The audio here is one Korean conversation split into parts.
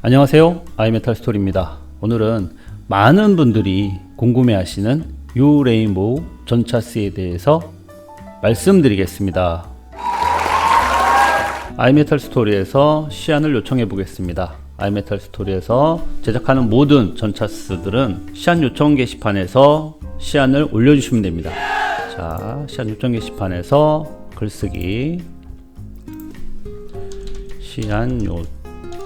안녕하세요. 아이메탈 스토리입니다. 오늘은 많은 분들이 궁금해 하시는 유 레인보우 전차스에 대해서 말씀드리겠습니다. 아이메탈 스토리에서 시안을 요청해 보겠습니다. 아이메탈 스토리에서 제작하는 모든 전차스들은 시안 요청 게시판에서 시안을 올려주시면 됩니다. 자, 시안 요청 게시판에서 글쓰기 시안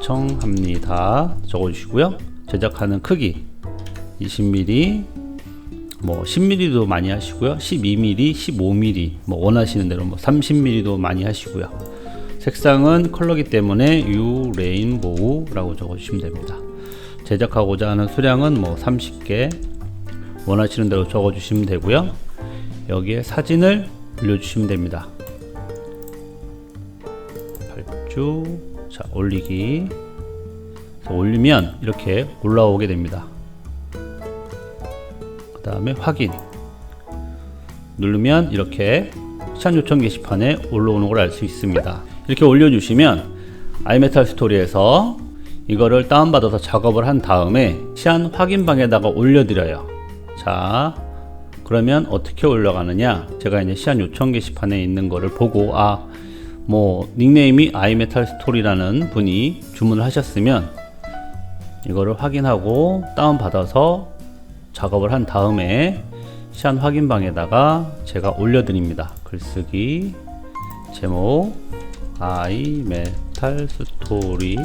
요청합니다. 적어주시고요. 제작하는 크기 20mm, 뭐 10mm도 많이 하시고요. 12mm, 15mm, 뭐 원하시는 대로 뭐 30mm도 많이 하시고요. 색상은 컬러기 때문에 U 레인보우라고 적어주시면 됩니다. 제작하고자 하는 수량은 뭐 30개 원하시는 대로 적어주시면 되고요. 여기에 사진을 올려주시면 됩니다. 발주 자 올리기 올리면 이렇게 올라오게 됩니다. 그 다음에 확인 누르면 이렇게 시안 요청 게시판에 올라오는 걸 알 수 있습니다. 이렇게 올려주시면 아이메탈 스토리에서 이거를 다운받아서 작업을 한 다음에 시안 확인방에다가 올려드려요. 자, 그러면 어떻게 올라가느냐? 제가 이제 시안 요청 게시판에 있는 거를 보고 아, 뭐 닉네임이 아이메탈 스토리라는 분이 주문을 하셨으면 이거를 확인하고 다운받아서 작업을 한 다음에 시안 확인방에다가 제가 올려드립니다. 글쓰기 제목 아이메탈 스토리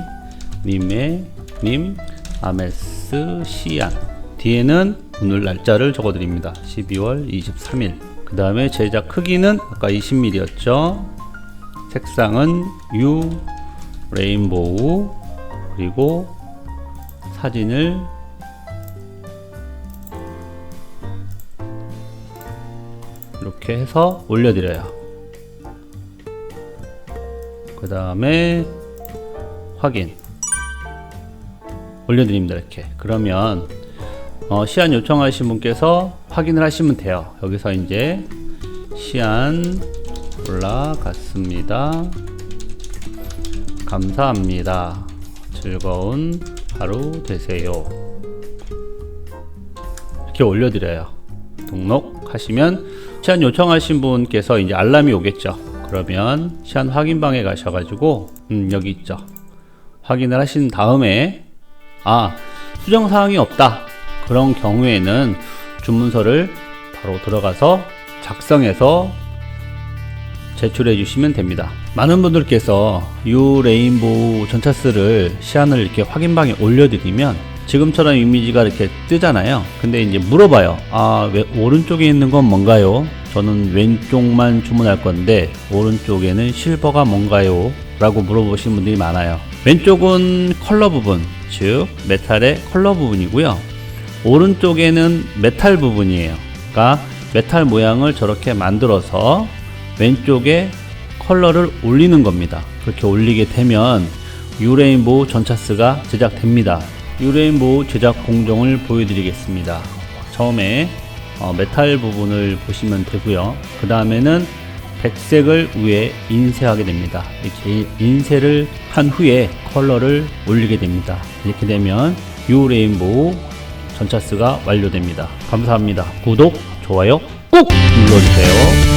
님의 님 아메스 시안 뒤에는 오늘 날짜를 적어드립니다. 12월 23일 그 다음에 제작 크기는 아까 20mm였죠. 색상은 U 레인보우 그리고 사진을 이렇게 해서 올려드려요. 그 다음에 확인 올려드립니다. 이렇게 그러면 어, 시안 요청하신 분께서 확인을 하시면 돼요. 여기서 이제 시안 올라갔습니다. 감사합니다. 즐거운 하루 되세요. 이렇게 올려드려요. 등록하시면 시안 요청하신 분께서 이제 알람이 오겠죠. 그러면 시안 확인방에 가셔가지고 음, 여기 있죠. 확인을 하신 다음에 아 수정 사항이 없다. 그런 경우에는 주문서를 바로 들어가서 작성해서 제출해 주시면 됩니다. 많은 분들께서 유 레인보우 전차스를 시안을 이렇게 확인방에 올려드리면 지금처럼 이미지가 이렇게 뜨잖아요. 근데 이제 물어봐요. 아, 왜 오른쪽에 있는 건 뭔가요? 저는 왼쪽만 주문할 건데 오른쪽에는 실버가 뭔가요? 라고 물어보시는 분들이 많아요. 왼쪽은 컬러 부분, 즉 메탈의 컬러 부분이고요. 오른쪽에는 메탈 부분이에요. 그러니까 메탈 모양을 저렇게 만들어서 왼쪽에 컬러를 올리는 겁니다. 그렇게 올리게 되면 유레인보우 전차스가 제작됩니다. 유레인보우 제작 공정을 보여드리겠습니다. 처음에 어, 메탈 부분을 보시면 되고요. 그 다음에는 백색을 위에 인쇄하게 됩니다. 이렇게 인쇄를 한 후에 컬러를 올리게 됩니다. 이렇게 되면 유 레인보우 전차스가 완료됩니다. 감사합니다. 구독, 좋아요 꾹 눌러주세요.